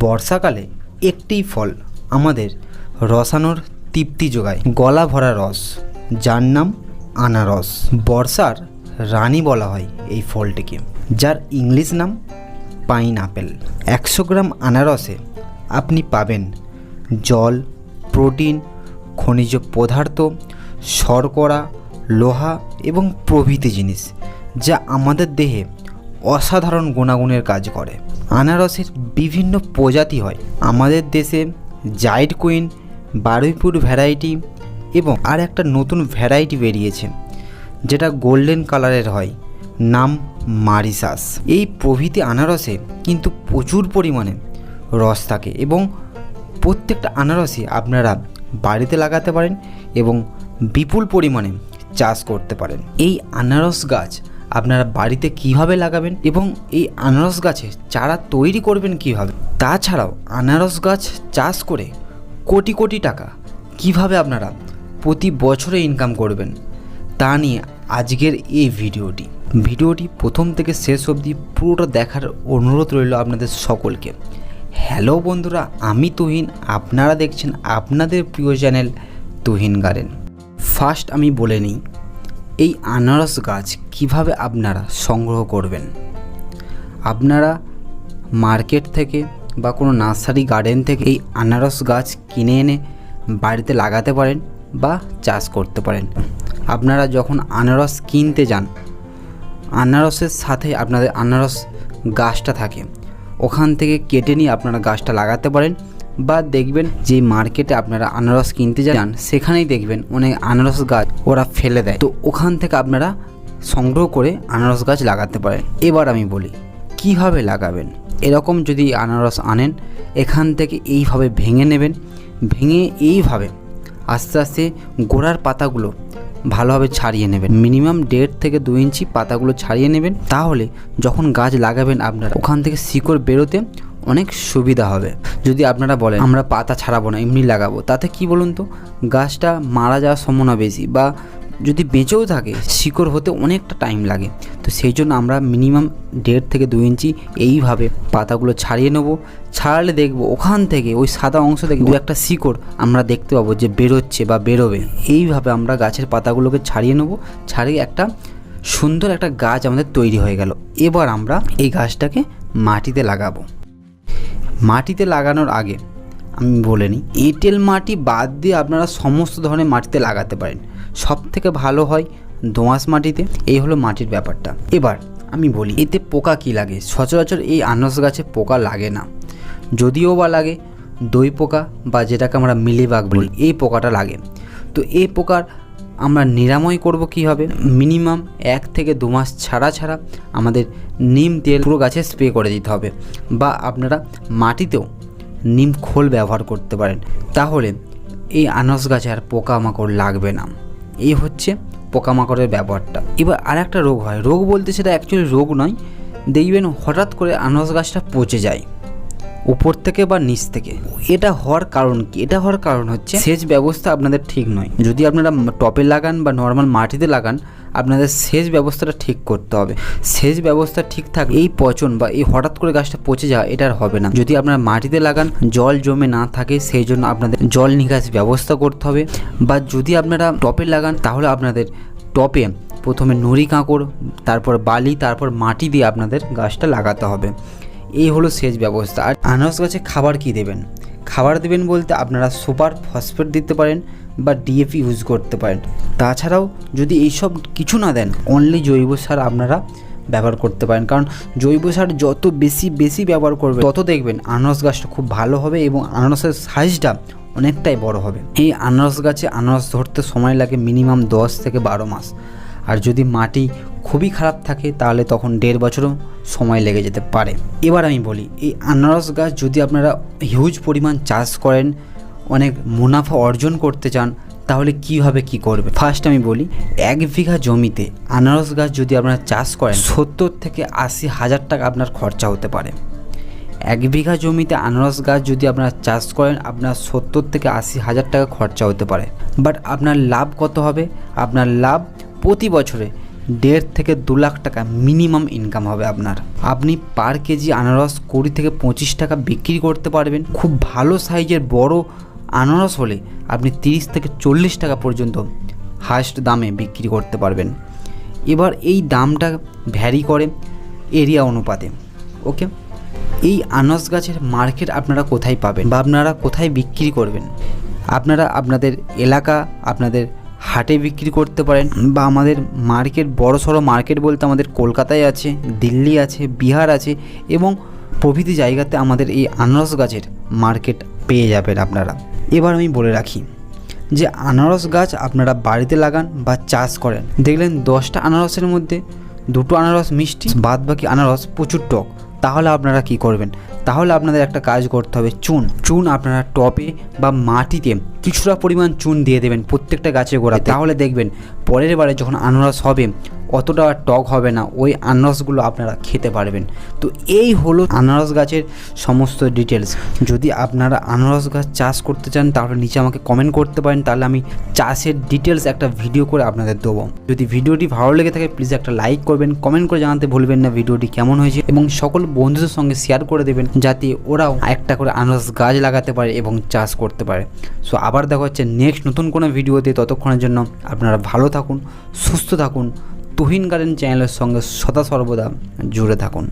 বর্ষাকালে একটি ফল আমাদের রসানোর তৃপ্তি যোগায়, গলা ভরা রস। যার নাম আনারস। বর্ষার রানী বলা হয় এই ফলটিকে, যার ইংলিশ নাম পাইন আপেল একশো গ্রাম আনারসে আপনি পাবেন জল, প্রোটিন, খনিজ পদার্থ, শর্করা, লোহা এবং প্রভৃতি জিনিস যা আমাদের দেহে অসাধারণ গুণাগুণের কাজ করে। আনারসের বিভিন্ন প্রজাতি হয়। আমাদের দেশে জাইড কুইন, বারুইপুর ভ্যারাইটি এবং আর একটা নতুন ভ্যারাইটি বেরিয়েছে, যেটা গোল্ডেন কালারের হয়, নাম মারিসাস। এই প্রভৃতি আনারসে কিন্তু প্রচুর পরিমাণে রস থাকে এবং প্রত্যেকটা আনারসই আপনারা বাড়িতে লাগাতে পারেন এবং বিপুল পরিমাণে চাষ করতে পারেন। এই আনারস গাছ আপনারা বাড়িতে কীভাবে লাগাবেন এবং এই আনারস গাছে চারা তৈরি করবেন কীভাবে? তাছাড়াও আনারস গাছ চাষ করে কোটি কোটি টাকা কীভাবে আপনারা প্রতি বছরে ইনকাম করবেন, তা নিয়ে আজকের এই ভিডিওটি। ভিডিওটি প্রথম থেকে শেষ অবধি পুরোটা দেখার অনুরোধ রইল আপনাদের সকলকে। হ্যালো বন্ধুরা, আমি তুহিন। আপনারা দেখছেন আপনাদের প্রিয় চ্যানেল তুহিন গার্ডেন ফার্স্ট আমি বলে নিই এই আনারস গাছ কীভাবে আপনারা সংগ্রহ করবেন? আপনারা মার্কেট থেকে বা কোনো নার্সারি গার্ডেন থেকে এই আনারস গাছ কিনে এনে বাড়িতে লাগাতে পারেন বা চাষ করতে পারেন। আপনারা যখন আনারস কিনতে যান, আনারসের সাথে আপনাদের আনারস গাছটা থাকে। ওখান থেকে কেটে নিয়ে আপনারা গাছটা লাগাতে পারেন। বা দেখবেন যে মার্কেটে আপনারা আনারস কিনতে যান, সেখানেই দেখবেন অনেক আনারস গাছ ওরা ফেলে দেয়। তো ওখান থেকে আপনারা সংগ্রহ করে আনারস গাছ লাগাতে পারেন। এবার আমি বলি, কীভাবে লাগাবেন? এরকম যদি আনারস আনেন, এখান থেকে এইভাবে ভেঙে নেবেন, ভেঙে এইভাবে আস্তে আস্তে গোড়ার পাতাগুলো ভালোভাবে ছাড়িয়ে নেবেন। মিনিমাম দেড় থেকে দু ইঞ্চি পাতাগুলো ছাড়িয়ে নেবেন। তাহলে যখন গাছ লাগাবেন আপনারা, ওখান থেকে শিকড় বেরোতে অনেক সুবিধা হবে। যদি আপনারা বলেন, আমরা পাতা ছাড়াবো না, এমনি লাগাবো তাতে কি বলুন তো? গাছটা মারা যাওয়ার সম্ভাবনা বেশি বা যদি বেঁচেও থাকে, শিকড় হতে অনেকটা টাইম লাগে। তো সেই জন্য আমরা মিনিমাম দেড় থেকে দু ইঞ্চি এইভাবে পাতাগুলো ছাড়িয়ে নেব। ছাড়ালে দেখব ওখান থেকে, ওই সাদা অংশ থেকে দু একটা শিকড় আমরা দেখতে পাবো যে বেরোচ্ছে বা বেরোবে। এইভাবে আমরা গাছের পাতাগুলোকে ছাড়িয়ে নেব। ছাড়িয়ে একটা সুন্দর একটা গাছ আমাদের তৈরি হয়ে গেল। এবার আমরা এই গাছটাকে মাটিতে লাগাবো। মাটিতে লাগানোর আগে আমি বলে নিই, এঁটেল মাটি বাদ দিয়ে আপনারা সমস্ত ধরনের মাটিতে লাগাতে পারেন। সব থেকে ভালো হয় দোঁয়াশ মাটিতে, এই হলো মাটির ব্যাপারটা। এবার আমি বলি, এতে পোকা কি লাগে? সচরাচর এই আনারস গাছে পোকা লাগে না। যদিও বা লাগে, দই পোকা বা যেটাকে আমরা মিলিবাগ বলি, এই পোকাটা লাগে। তো এই পোকার আমরা নিরাময় করব কীভাবে মিনিমাম এক থেকে দু মাস ছাড়া ছাড়া আমাদের নিম তেল পুরো গাছে স্প্রে করে দিতে হবে। বা আপনারা মাটিতেও নিম খোল ব্যবহার করতে পারেন। তাহলে এই আনারস গাছে আর পোকামাকড় লাগবে না। এই হচ্ছে পোকামাকড়ের ব্যবহারটা। এবার আর একটা রোগ হয়। রোগ বলতে সেটা অ্যাকচুয়ালি রোগ নয়। দেখবেন হঠাৎ করে আনারস গাছটা পচে যায়। উপর থেকে বা নিচ থেকে। এটা হওয়ার কারণ কি? এটা হওয়ার কারণ হচ্ছে সেচ ব্যবস্থা আপনাদের ঠিক নয়। যদি আপনারা টপে লাগান বা নর্মাল মাটিতে লাগান, আপনাদের সেচ ব্যবস্থাটা ঠিক করতে হবে। সেচ ব্যবস্থা ঠিক থাকলে এই পচন বা এই হঠাৎ করে গাছটা পচে যাওয়া, এটা আর হবে না। যদি আপনারা মাটিতে লাগান, জল জমে না থাকে, সেই জন্য আপনাদের জল নিকাশ ব্যবস্থা করতে হবে। বা যদি আপনারা টপে লাগান, তাহলে আপনাদের টপে প্রথমে নুড়ি কাঁকড়, তারপর বালি, তারপর মাটি দিয়ে আপনাদের গাছটা লাগাতে হবে। এই হলো সেচ ব্যবস্থা। আর আনারস গাছে খাবার কি দেবেন? খাবার দেবেন বলতে আপনারা সুপার ফসফেট দিতে পারেন বা ডিএপি ইউজ করতে পারেন। তাছাড়াও যদি এইসব কিছু না দেন অনলি জৈব সার আপনারা ব্যবহার করতে পারেন। কারণ জৈব সার যত বেশি বেশি ব্যবহার করবে তত দেখবেন আনারস গাছটা খুব ভালো হবে এবং আনারসের সাইজটা অনেকটাই বড় হবে। এই আনারস গাছে আনারস ধরতে সময় লাগে মিনিমাম দশ থেকে বারো মাস। আর যদি মাটি খুবই খারাপ থাকে, তাহলে তখন দেড় বছরও সময় লেগে যেতে পারে। এবার আমি বলি, এই আনারস গাছ যদি আপনারা হিউজ পরিমাণ চাষ করেন, অনেক মুনাফা অর্জন করতে চান, তাহলে কীভাবে কি করবে? ফার্স্ট আমি বলি, এক বিঘা জমিতে আনারস গাছ যদি আপনারা চাষ করেন, সত্তর থেকে আশি হাজার টাকা আপনার খরচা হতে পারে। এক বিঘা জমিতে আনারস গাছ যদি আপনারা চাষ করেন, আপনার সত্তর থেকে আশি হাজার টাকা খরচা হতে পারে। বাট আপনার লাভ কত হবে? আপনার লাভ প্রতি বছরে দেড় থেকে দু লাখ টাকা মিনিমাম ইনকাম হবে আপনার। আপনি পার কেজি আনারস কুড়ি থেকে পঁচিশ টাকা বিক্রি করতে পারবেন। খুব ভালো সাইজের বড় আনারস হলে আপনি তিরিশ থেকে চল্লিশ টাকা পর্যন্ত হায়েস্ট দামে বিক্রি করতে পারবেন। এবার এই দামটা ভ্যারি করে এরিয়া অনুপাতে ওকে এই আনারস গাছের মার্কেট আপনারা কোথায় পাবেন বা আপনারা কোথায় বিক্রি করবেন? আপনারা আপনাদের এলাকা, আপনাদের হাটে বিক্রি করতে পারেন বা আমাদের মার্কেট, বড় সড়ো মার্কেট বলতে আমাদের কলকাতায় আছে, দিল্লি আছে, বিহার আছে এবং প্রভৃতি জায়গাতে আমাদের এই আনারস গাছের মার্কেট পেয়ে যাবেন আপনারা। এবার আমি বলে রাখি যে আনারস গাছ আপনারা বাড়িতে লাগান বা চাষ করেন। দেখলেন দশটা আনারসের মধ্যে দুটো আনারস মিষ্টি বাদ বাকি আনারস প্রচুর টক। তাহলে আপনারা কি করবেন? তাহলে আপনাদের একটা কাজ করতে হবে। চুন চুন আপনারা টপে বা মাটিতে কিছুটা পরিমাণ চুন দিয়ে দেবেন প্রত্যেকটা গাছের গোড়াতে। তাহলে দেখবেন পরের বারে যখন আনারস হবে, অতটা টক হবে না, ওই আনারসগুলো আপনারা খেতে পারবেন। তো এই হলো আনারস গাছের সমস্ত ডিটেলস যদি আপনারা আনারস গাছ চাষ করতে চান, তাহলে নিচে আমাকে কমেন্ট করতে পারেন, তাহলে আমি চাষের ডিটেলস একটা ভিডিও করে আপনাদের দেবো। যদি ভিডিওটি ভালো লেগে থাকে প্লিজ একটা লাইক করবেন কমেন্ট করে জানাতে ভুলবেন না, ভিডিওটি কেমন হয়েছে। এবং সকল বন্ধুদের সঙ্গে শেয়ার করে দেবেন। যাতে ওরাও একটা করে আনারস গাছ লাগাতে পারে এবং চাষ করতে পারে। সো আবার দেখা হচ্ছে নেক্সট নতুন কোনো ভিডিওতে। ততক্ষণের জন্য আপনারা ভালো থাকুন, সুস্থ থাকুন। তুহিন গার্ডেন চ্যানেলের সঙ্গে সদা সর্বদা জুড়ে থাকুন।